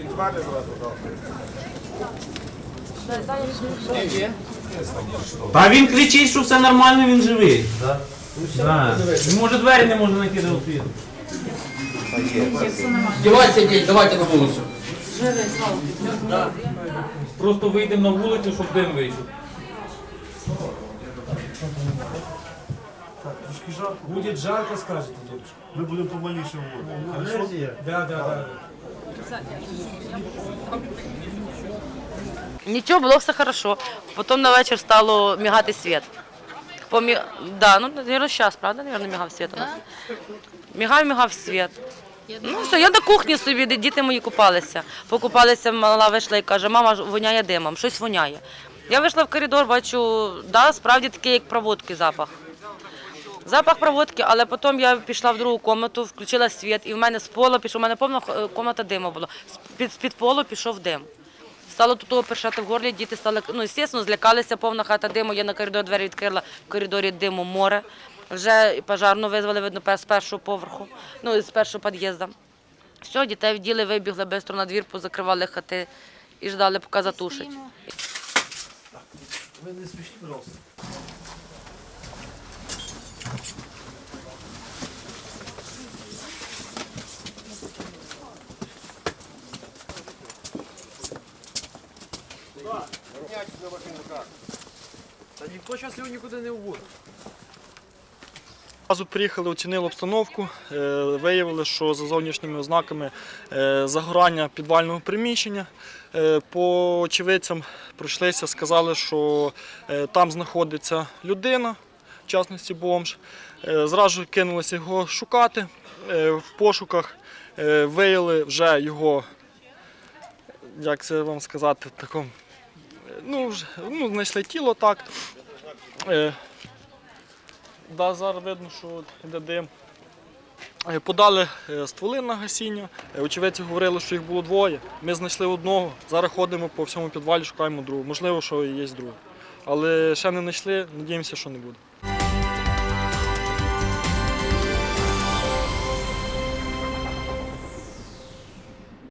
і два не зразу дав. Та він кричить, що все нормально, він живий. Да. Він може двері не може знайти до світу. Дівайте діть, давайте на вулицю. Просто вийдемо на вулицю, щоб дим вийшов. Трошки жарко. Будет жарко, скажете, дедушка. Ми будемо помаліше воду. Хорошо? Да, да, да. Нічого, було все хорошо. Потім на вечір стало мігати світ. Помі... Да, ну, наверное, зараз, правда, наверное, мігав світ у нас. Мігав, мігав світ. Ну все, я на кухні собі, де діти мої купалися. Покупалися, мала вийшла і каже, мама воняє димом, щось воняє. Я вийшла в коридор, бачу, да, справді такий, як проводки запах. Запах проводки, але потім я пішла в другу кімнату, включила світ, і в мене з пола пішов, у мене повна е, кімната диму було. З-під, з-під полу пішов дим. Стало тут того першати в горлі, діти стали, ну, звісно, злякалися, повна хата диму. Я на коридор двері відкрила, в коридорі диму море. Вже пожарну визвали, видно, з першого поверху, ну, з першого під'їзду. Все, дітей вділи, вибігли швидко на двір, позакривали хати і ждали, поки затушать. Ви не спішіть, пожалуйста. Та приїхали, оцінили обстановку, е, виявили, що за зовнішніми ознаками е, загорання підвального приміщення. Е, По очевидцям пройшлися, сказали, що там знаходиться людина, в частності бомж. Е, Зразу кинулися його шукати. Е, В пошуках е, виявили вже його, як це вам сказати, такому, ну, ну, знайшли тіло так. Зараз видно, що йде дим. Подали стволи на гасіння. Очевидці говорили, що їх було двоє. Ми знайшли одного. Зараз ходимо по всьому підвалі, шукаємо другого. Можливо, що є другий. Але ще не знайшли, надіємося, що не буде.